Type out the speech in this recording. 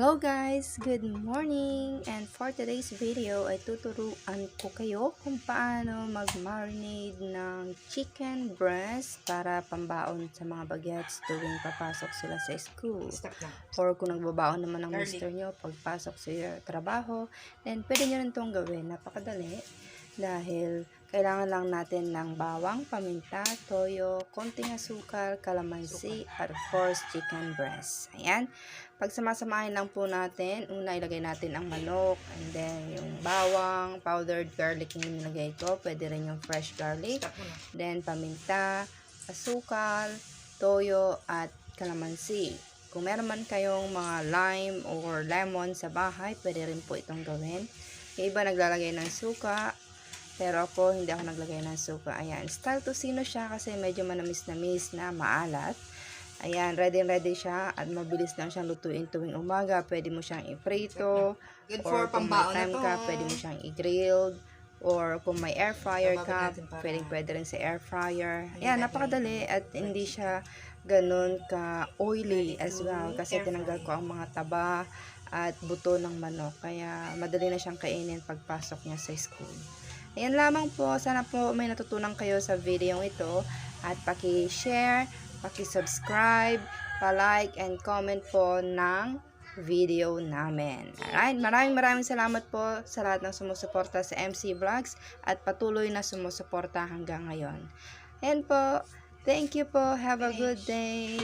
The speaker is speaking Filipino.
Hello guys! Good morning! And for today's video ay tuturuan ko kayo kung paano mag-marinate ng chicken breast para pambaon sa mga bagets tuwing papasok sila sa school. Or kung nagbabaon naman ng mister nyo pagpasok sa trabaho, then pwede nyo rin itong gawin. Napakadali dahil kailangan lang natin ng bawang, paminta, toyo, konting asukal, kalamansi, at of course, chicken breast. Ayan. Pag samasamahin lang po natin, una ilagay natin ang manok, and then yung bawang, powdered garlic yung nilagay ko. Pwede rin yung fresh garlic. Then, paminta, asukal, toyo, at kalamansi. Kung meron man kayong mga lime or lemon sa bahay, pwede rin po itong gawin. Yung iba naglalagay ng suka, pero ako, hindi ako naglagay ng suka. Ayan, style tocino siya kasi medyo manamis-namis na maalat. Ayan, ready-ready siya at mabilis lang siyang lutuin tuwing umaga. Pwede mo siyang iprito, Good or for kung may pambaon na time ka, pwede mo siyang i-grilled. Or kung may air fryer ka, para- pwede pwede rin sa air fryer. Ayan, napakadali at hindi siya ganun ka oily Ready as well. Kasi tinanggal ko ang mga taba at buto ng manok. Kaya madali na siyang kainin pagpasok niya sa school. Ayan lamang po. Sana po may natutunan kayo sa video ito. At paki-share, paki-subscribe, pa-like and comment po ng video namin. Alright, maraming maraming salamat po sa lahat ng sumusuporta sa MC Vlogs at patuloy na sumusuporta hanggang ngayon. Ayan po. Thank you po. Have a good day.